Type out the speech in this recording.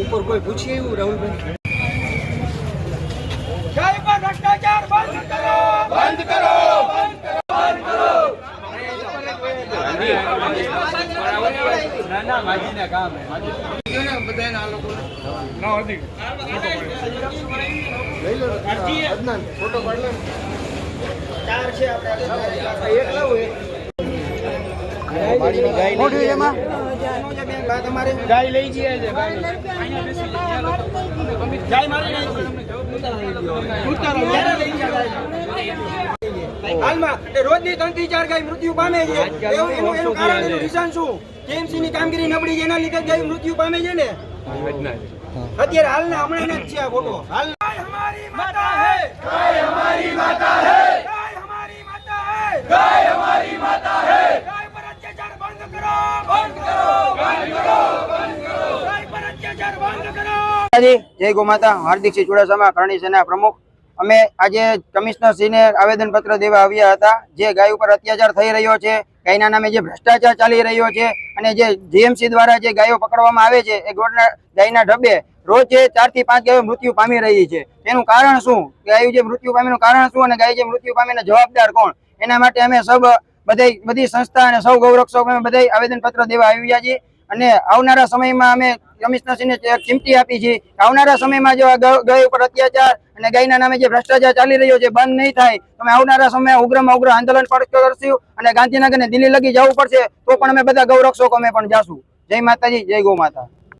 ઉપર કોઈ પૂછીએ એવું રાહુલભાઈ? કામ. બધા ચાર છે આપણે. એક લાવો ગાય લઈ જઈએ છે ગાય. મારી હાલમાં રોજની ત્રણથી ચાર ગાય મૃત્યુ પામે છે. એનું એનું કારણ એનું રીઝન શું? કેએમસી ની કામગીરી નબળી છે એના લીધે ગાય મૃત્યુ પામે છે ને? અત્યારે હાલના હમણાં જ છે આ ફોટો. હાલ હમારી માતા હે. હમારી માતા હે ગાય હમારી માતા હે ગાય હમારી માતા હે ગાય પર અત્યાચાર બંધ કરો બંધ કરો બંધ કરો બંધ કરો ગાય પર અત્યાચાર બંધ કરો જય ગો માતા હાર્દિકસિંહ ચુડાસમા, કરણી સેના પ્રમુખ. અમે આજે કમિશનરશ્રીને આવેદનપત્ર દેવા આવ્યા હતા. જે ગાય ઉપર અત્યાચાર થઈ રહ્યો છે, ગાયના નામે જે ભ્રષ્ટાચાર ચાલી રહ્યો છે, અને જે જીએમસી દ્વારા જે ગાયો પકડવામાં આવે છે, એ ગોળના ગાયના ઢબે રોજ ચાર પાંચ ગાયો મૃત્યુ પામી રહી છે. તેનું કારણ શું? ગાયું જે મૃત્યુ પામીનું કારણ શું? અને ગાય જે મૃત્યુ પામીને જવાબદાર કોણ? એના માટે અમે સૌ બધી બધી સંસ્થા અને સૌ ગૌરક્ષકો અમે બધા આવેદન પત્ર દેવા આવ્યા છીએ. અને આવનારા સમયમાં અમે કમિશનરશ્રીને ચીમકી આપી છે આવનારા સમયમાં જો આ ગાય ઉપર અત્યાચાર અને ગાયના નામે જે ભ્રષ્ટાચાર ચાલી રહ્યો છે, બંધ નહીં થાય, તમે આવનારા સમયે ઉગ્રમાં ઉગ્ર આંદોલન કરશું અને ગાંધીનગર ને દિલ્હી લગી જવું પડશે, તો પણ અમે બધા ગૌરક્ષકો અમે પણ જાશું. જય માતાજી, જય ગૌ માતા.